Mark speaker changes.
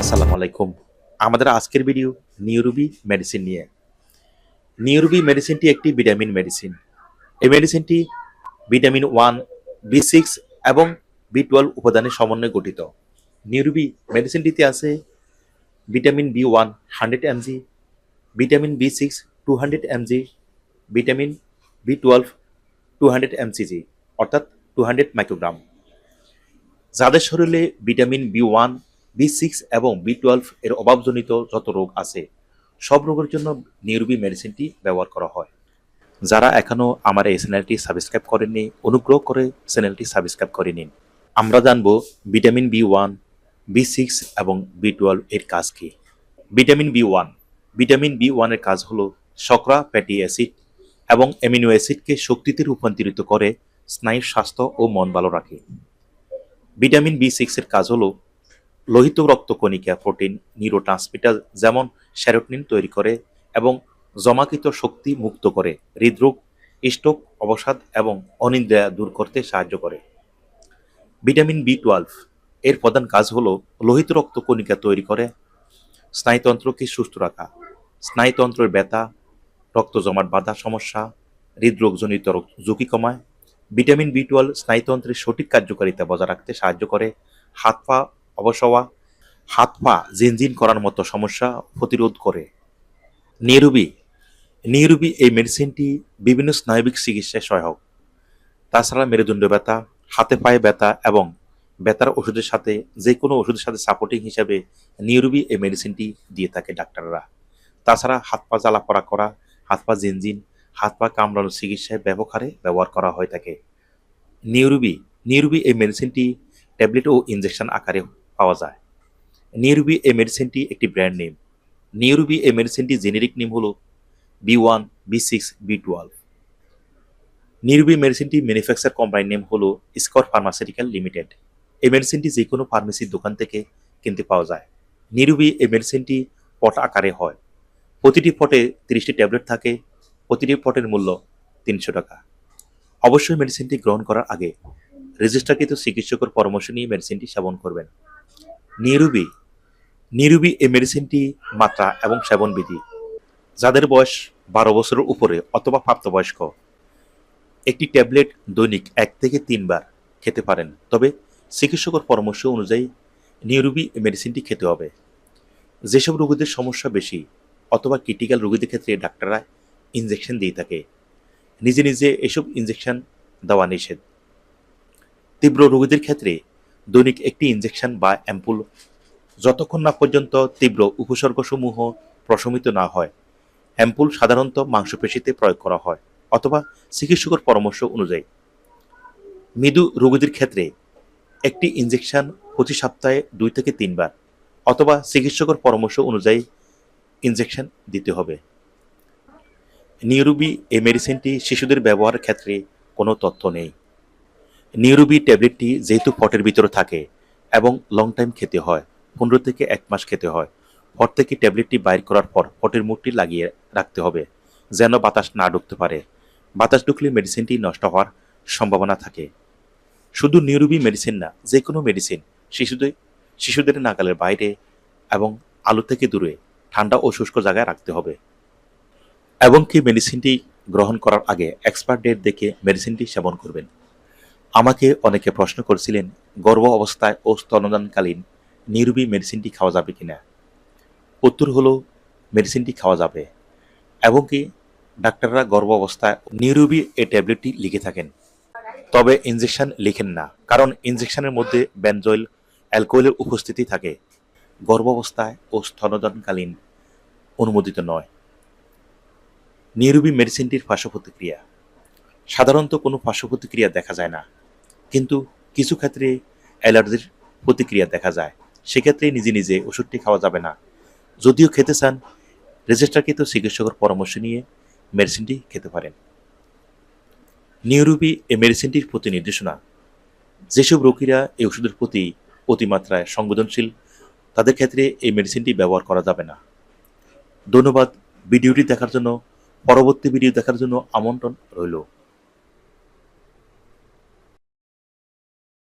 Speaker 1: আসসালামু আলাইকুম। আমাদের আজকের ভিডিও নিউরুবি মেডিসিন নিয়ে। নিউরুবি মেডিসিনটি একটি ভিটামিন মেডিসিন এই মেডিসিনটি ভিটামিন ওয়ান বি সিক্স এবং বি টুয়েলভ উপাদানের সমন্বয়ে গঠিত। নিউরুবি মেডিসিনটিতে আছে vitamin B one hundred MG vitamin B six two hundred MG vitamin B twelve two hundred MCG অর্থাৎ টু হান্ড্রেড মাইক্রোগ্রাম যাদের শরীরে vitamin B one B six এবং বি টুয়েলভ এর অভাবজনিত যত রোগ আছে, সব রোগের জন্য নিউরবি মেডিসিনটি ব্যবহার করা হয়। যারা এখনও আমার এই চ্যানেলটি সাবস্ক্রাইব করেননি, অনুগ্রহ করে চ্যানেলটি সাবস্ক্রাইব করে নিন। আমরা জানব vitamin B one, B six এবং বি টুয়েলভ এর কাজ কী। Vitamin B one, vitamin B ওয়ানের কাজ হলো শকরা ফ্যাটি অ্যাসিড এবং অ্যামিনো অ্যাসিডকে শক্তিতে রূপান্তরিত করে স্নায়ুর স্বাস্থ্য ও মন ভালো রাখে। ভিটামিন বি সিক্সের কাজ হলো লোহিত রক্তকণিকা প্রোটিন নিউরো নিউরোট্রান্সমিটার যেমন সেরোটিনিন তৈরি করে এবং জমাকৃত শক্তি মুক্ত করে হৃদরোগ, স্ট্রোক, অবসাদ এবং অনিদ্রা দূর করতে সাহায্য করে। ভিটামিন বি টুয়েলভ এর প্রধান কাজ হল লোহিত রক্তকণিকা তৈরি করে, স্নায়ুতন্ত্রকে সুস্থ রাখা, স্নায়ুতন্ত্রের ব্যথা, রক্ত জমাট বাঁধা সমস্যা, হৃদরোগজনিত রোগ- ঝুঁকি কমায়। ভিটামিন বি টুয়েলভ স্নায়ুতন্ত্রের সঠিক কার্যকারিতা বজায় রাখতে সাহায্য করে, হাত পা অবসওয়া, হাত পা জিনজিন করার মতো সমস্যা প্রতিরোধ করে। নিরুবি নিরুবি এই মেডিসিনটি বিভিন্ন স্নায়বিক চিকিৎসায় সহায়ক। তাছাড়া মেরুদণ্ড ব্যথা, হাতে পায়ে ব্যথা এবং ব্যথার ওষুধের সাথে যে কোনো ওষুধের সাথে সাপোর্টিং হিসাবে নিউরুবি এই মেডিসিনটি দিয়ে থাকে ডাক্তাররা। তাছাড়া হাত পা জ্বালা পড়া করা, হাত পা জিনজিন, হাত পা কামড়ানোর চিকিৎসায় ব্যাপক হারে ব্যবহার করা হয়ে থাকে। নিউরুবি নিউরুবি এই মেডিসিনটি ট্যাবলেট ও ইনজেকশন আকারে পাওয়া যায়। নিউরুবি এই মেডিসিনটি একটি ব্র্যান্ড নেম নিউরুবি এই মেডিসিনটি জেনেরিক নেম হলো B one B six B twelve Neuro B মেডিসিনটি ম্যানুফ্যাকচার কোম্পানির নেম হলো স্কট ফার্মাসিউটিক্যাল লিমিটেড এই মেডিসিনটি যে কোনো ফার্মেসির দোকান থেকে কিনতে পাওয়া যায়। নিরুবি এই মেডিসিনটি পট আকারে হয়। প্রতিটি পটে তিরিশটি ট্যাবলেট থাকে। প্রতিটি পটের মূল্য তিনশো টাকা। অবশ্যই মেডিসিনটি গ্রহণ করার আগে রেজিস্টারকৃত চিকিৎসকের পরামর্শ নিয়ে মেডিসিনটি সেবন করবেন। নিরুবি। নিরুবি এই মেডিসিনটি মাত্রা এবং সেবন বিধি যাদের বয়স বারো বছরের উপরে অথবা প্রাপ্তবয়স্ক, একটি ট্যাবলেট দৈনিক এক থেকে তিনবার খেতে পারেন। তবে চিকিৎসকের পরামর্শ অনুযায়ী নিউরুবি মেডিসিনটি খেতে হবে। যেসব রোগীদের সমস্যা বেশি অথবা ক্রিটিক্যাল রোগীদের ক্ষেত্রে ডাক্তাররা ইঞ্জেকশন দিয়ে থাকে, নিজে নিজে এসব ইঞ্জেকশন দেওয়া নিষেধ। তীব্র রোগীদের ক্ষেত্রে দৈনিক একটি ইনজেকশন বা অ্যাম্পুল যতক্ষণ না পর্যন্ত তীব্র উপসর্গসমূহ প্রশমিত না হয়। অ্যাম্পুল সাধারণত মাংসপেশিতে প্রয়োগ করা হয়, অথবা চিকিৎসকের পরামর্শ অনুযায়ী। মৃদু রোগীদের ক্ষেত্রে একটি ইনজেকশন প্রতি সপ্তাহে দুই থেকে তিনবার, অথবা চিকিৎসকের পরামর্শ অনুযায়ী ইনজেকশন দিতে হবে। নিউরুবি এই মেডিসিনটি শিশুদের ব্যবহারের ক্ষেত্রে কোনো তথ্য নেই। নিউরুবি ট্যাবলেটটি যেহেতু পটের ভিতরে থাকে এবং লং টাইম খেতে হয়, পনেরো থেকে এক মাস খেতে হয়, পট থেকে ট্যাবলেটটি বাইর করার পর পটের মুখটি লাগিয়ে রাখতে হবে যেন বাতাস না ঢুকতে পারে। বাতাস ঢুকলে মেডিসিনটি নষ্ট হওয়ার সম্ভাবনা থাকে। শুধু নিউরুবি মেডিসিন না, যে কোনো মেডিসিন শিশুদের শিশুদের নাগালের বাইরে এবং আলো থেকে দূরে, ঠান্ডা ও শুষ্ক জায়গায় রাখতে হবে। এবং কি মেডিসিনটি গ্রহণ করার আগে এক্সপায়ার ডেট দেখে মেডিসিনটি সেবন করবেন। আমাকে অনেকে প্রশ্ন করেছিলেন, গর্ভ অবস্থায় ও স্তনদানকালীন নিউরুবি মেডিসিনটি খাওয়া যাবে কিনা? উত্তর হলো মেডিসিনটি খাওয়া যাবে। এবং কি, ডাক্তাররা গর্ভ অবস্থায় নিউরুবি এই ট্যাবলেটটি লিখে থাকেন। তবে ইনজেকশন লিখেন না, কারণ ইনজেকশনের মধ্যে বেনজয়েল অ্যালকোহলের উপস্থিতি থাকে। গর্ভাবস্থায় ও স্তনদানকালীন অনুমোদিত নয়। নিউরুবি মেডিসিনটির পার্শ্ব প্রতিক্রিয়া সাধারণত কোনো পার্শ্ব প্রতিক্রিয়া দেখা যায় না। কিন্তু কিছু ক্ষেত্রে অ্যালার্জির প্রতিক্রিয়া দেখা যায়। সেক্ষেত্রে নিজে নিজে ওষুধটি খাওয়া যাবে না। যদিও খেতে চান রেজিস্টারকৃত চিকিৎসকের পরামর্শ নিয়ে মেডিসিনটি খেতে পারেন। নিউরুবি এই মেডিসিনটির প্রতি নির্দেশনা। যেসব রোগীরা এই ওষুধের প্রতি অতিমাত্রায় সংবেদনশীল, তাদের ক্ষেত্রে এই মেডিসিনটি ব্যবহার করা যাবে না। ধন্যবাদ। ভিডিওটি দেখার জন্য, পরবর্তী ভিডিও দেখার জন্য আমন্ত্রণ রইল।